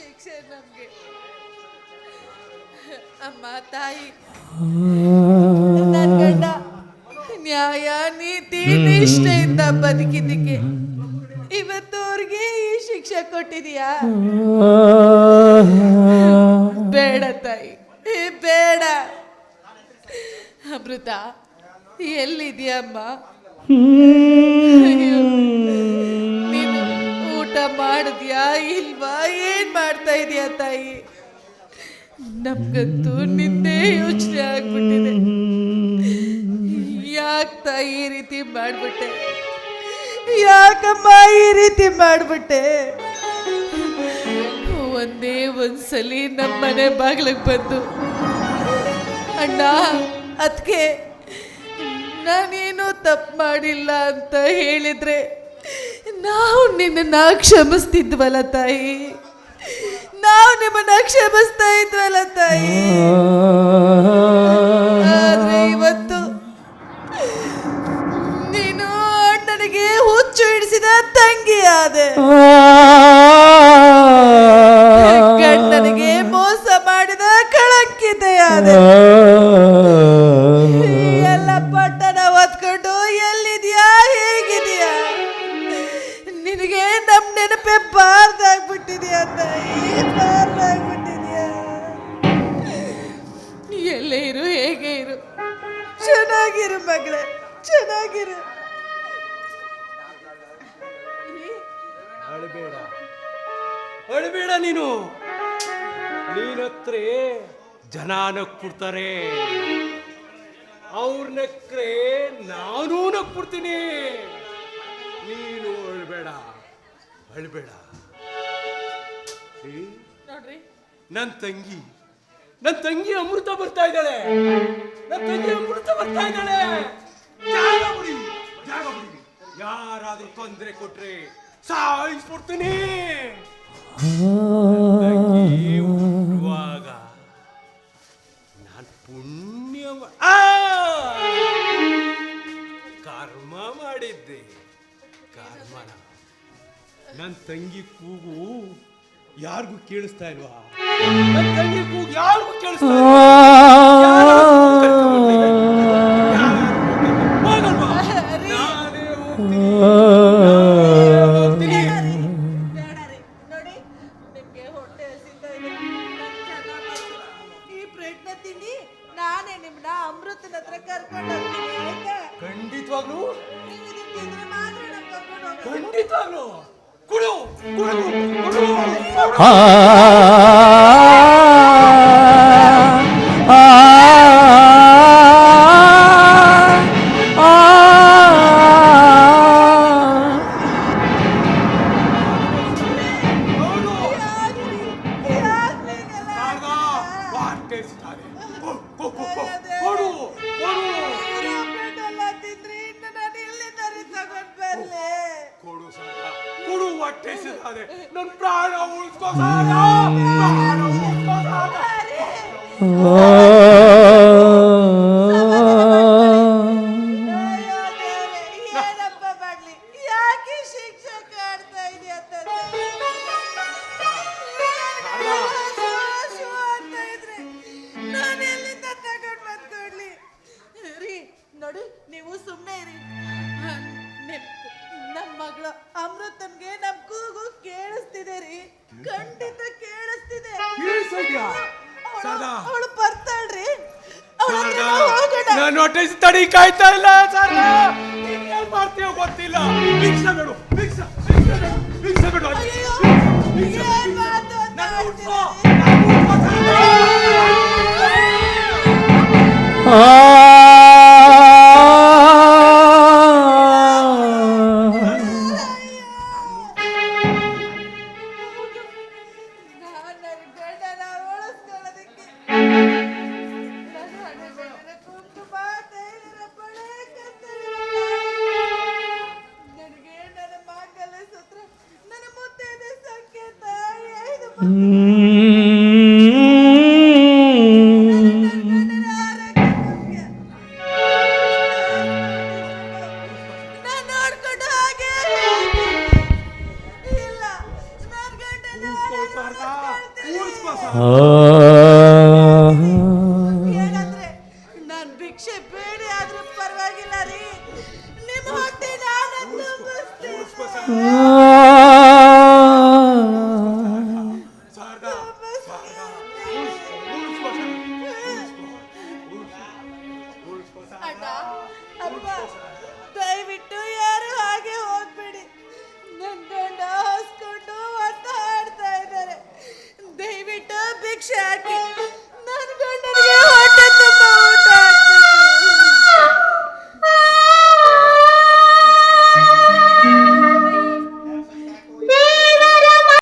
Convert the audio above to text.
ಶಿಕ್ಷೆ ನಮಗೆ. ಅಮ್ಮ, ತಾಯಿ. ನನ್ ಗಂಡ ನ್ಯಾಯ, ನೀತಿ, ನಿಷ್ಠೆಯಿಂದ ಬದುಕಿದ್ದಕ್ಕೆ ಇವತ್ತು ಈ ಶಿಕ್ಷೆ ಕೊಟ್ಟಿದೀಯಾ? ಬೇಡ, ತಾಯಿ. ಬೇಡ. ಅಮೃತ ಎಲ್ಲಿದ್ಯಮ್ಮ ಮಾಡ್ತಾ ಇದೀಯ ತಾಯಿ? ನಮ್ಗಂತೂ ನಿಂದೇ ಯೋಚನೆ ಆಗ್ಬಿಟ್ಟಿದೆ. ಯಾಕೆ ತಾಯಿ ಈ ರೀತಿ ಮಾಡ್ಬಿಟ್ಟೆ? ಯಾಕಮ್ಮ ಈ ರೀತಿ ಮಾಡ್ಬಿಟ್ಟೆ? ಒಂದೇ ಒಂದ್ಸಲಿ ನಮ್ಮನೆ ಬಾಗ್ಲಿಗೆ ಬಂದು ಅಣ್ಣ ಅದಕ್ಕೆ ನಾನೇನು ತಪ್ಪು ಮಾಡಿಲ್ಲ ಅಂತ ಹೇಳಿದ್ರೆ ನಾವು ನಿನ್ನನ್ನು ಕ್ಷಮಿಸ್ತಿದ್ವಲ್ಲ ತಾಯಿ. ನಾವು ನಿಮ್ಮನ್ನ ಕ್ಷಮಿಸ್ತಾ ಇದ್ವಲ್ಲ ಬಾರ್ದಾಗ್ಬಿಟ್ಟಿದ್ಯಾ ತಾಯಿ ಬಾರ್ದಾಗ್ಬಿಟ್ಟಿದ್ಯಾ ಎಲ್ಲೇ ಇರು, ಹೇಗೆ ಇರು. ಚೆನ್ನಾಗಿರು ಮಗಳೇ, ಚೆನ್ನಾಗಿರು. ಅಳಬೇಡ. ಅಳಬೇಡ ನೀನು. ನೀನತ್ರ ಜನ ಕೊಡ್ತಾರೆ ಅವ್ರ ನಕ್ರೆ ನಾನು ನಕ್ಬಿಡ್ತೀನಿ. ನೀನು ಅಳ್ಬೇಡ ಅಳ್ಬೇಡ. ನೋಡ್ರಿ. ನನ್ನ ತಂಗಿ. ನನ್ನ ತಂಗಿ ಅಮೃತ ಬರ್ತಾ ಇದ್ದಾಳೆ. ನನ್ನ ತಂಗಿ ಅಮೃತ ಬರ್ತಾ ಇದ್ದಾಳೆ. ಜಾಗ ಬಿಡಿ. ಜಾಗ ಬಿಡಿ. ಯಾರಾದ್ರೂ ತೊಂದರೆ ಕೊಟ್ರೆ ಸಾಯಿಸ್ಬಿಡ್ತೀನಿ. ಕೊಡ್ತೀನಿ ಹುಟ್ಟುವಾಗ ನಾನು ಪುಣ್ಯ ಆ! ಕರ್ಮ ಮಾಡಿದ್ದೆ. ಕರ್ಮನ. ನನ್ನ ತಂಗಿ ಕೂಗು ಯಾರಿಗೂ ಕೇಳಿಸ್ತಾ ಇಲ್ವಾ? ಯಾರಿಗೂ ಕೇಳಿಸ್ತಾ ಆಯ್ತಾ? ಖಂಡಿತವಾಗ್ಲೂ. ನೀವು ಇದನ್ನ ತಿಂದ್ರೆ ಮಾತ್ರ ನಾನ್ ಕರ್ಕೊಂಡು ಹೋಗೋದು. ಅಂತ ನನ್ನ ಪ್ರಾಣ ಉಳಿಸ್ಕೋ? ರೀ ನೋಡಿ ನೀವು ಸುಮ್ಮನೆ ಇರಿ ನಮ್ಮ ಮಗಳ ನಮ್ ಮಗಳು ಅಮೃತನ್ಗೆ ಖಂಡಿತ ಕೇಳಿಸ್ತಿದೆ. ಕೇಳಿಸ್ತಿದ್ಯಾ? ಸದಾ. ಅವಳು ಬರ್ತಾಳ್ರಿ. ನಾನು ಹೊಟ್ಟೆ ತಡಿ ಕಾಯ್ತಾ ಇಲ್ಲ ಸರ್. ಏನ್ ಮಾಡ್ತೀಯ ಗೊತ್ತಿಲ್ಲ. ಭಿಕ್ಷ ಬೇಡು ಭಿಕ್ಷ ಭಿಕ್ಷ ಬೇಡು ಭಿಕ್ಷ ಬೇಡು ಭಿಕ್ಷ ಈ Opa!